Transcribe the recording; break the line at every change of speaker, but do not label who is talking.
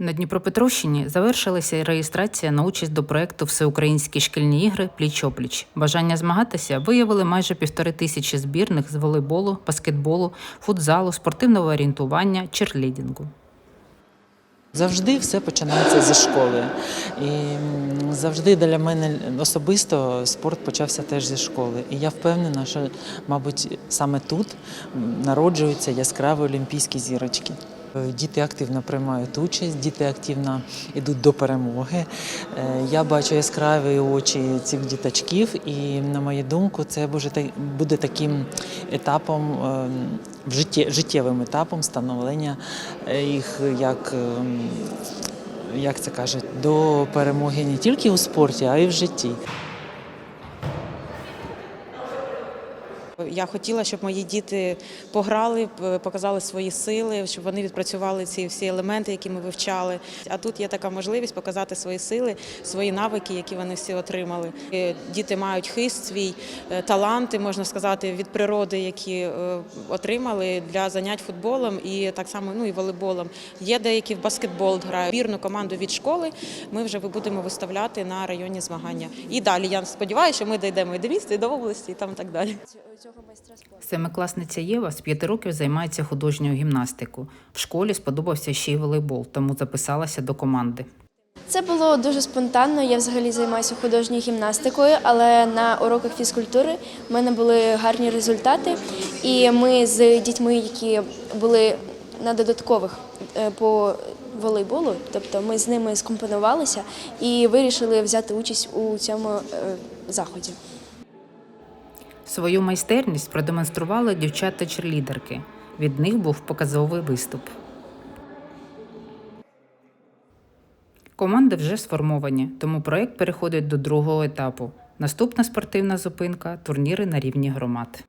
На Дніпропетровщині завершилася реєстрація на участь до проекту Всеукраїнські шкільні ігри пліч-опліч. Бажання змагатися виявили майже півтори тисячі збірних з волейболу, баскетболу, футзалу, спортивного орієнтування, черлідінгу.
Завжди все починається зі школи. І завжди для мене особисто спорт почався теж зі школи. І я впевнена, що, мабуть, саме тут народжуються яскраві олімпійські зірочки. Е, Діти активно приймають участь, діти активно йдуть до перемоги. Е, Я бачу яскраві очі цих діточків, і на мою думку, це буде таким етапом е, житті, життєвим етапом становлення е, їх як. ем, Як це кажуть, до перемоги не тільки у спорті, а й в житті.
Я хотіла, щоб мої діти пограли, показали свої сили, щоб вони відпрацювали ці всі елементи, які ми вивчали. А тут є така можливість показати свої сили, свої навики, які вони всі отримали. Е, Діти мають хист свій, е, таланти, можна сказати, від природи, які е, отримали для занять футболом і так само ну і волейболом. Є деякі в баскетбол грають. Вірну команду від школи. Ми вже будемо виставляти на районні змагання. І далі я сподіваюся, що ми дійдемо і до міста, і до області, і там так далі.
Семикласниця Єва з п'яти років займається художньою гімнастикою. В школі сподобався ще й волейбол, тому записалася до команди.
Це було дуже спонтанно. Я взагалі займаюся художньою гімнастикою, але на уроках фізкультури в мене були гарні результати. І ми з дітьми, які були на додаткових е, по волейболу, тобто ми з ними скомпонувалися і вирішили взяти участь у цьому е, заході.
Свою майстерність продемонстрували дівчата-черлідерки. Від них був показовий виступ. Команди вже сформовані, тому проект переходить до другого етапу. Наступна спортивна зупинка турніри на рівні громад.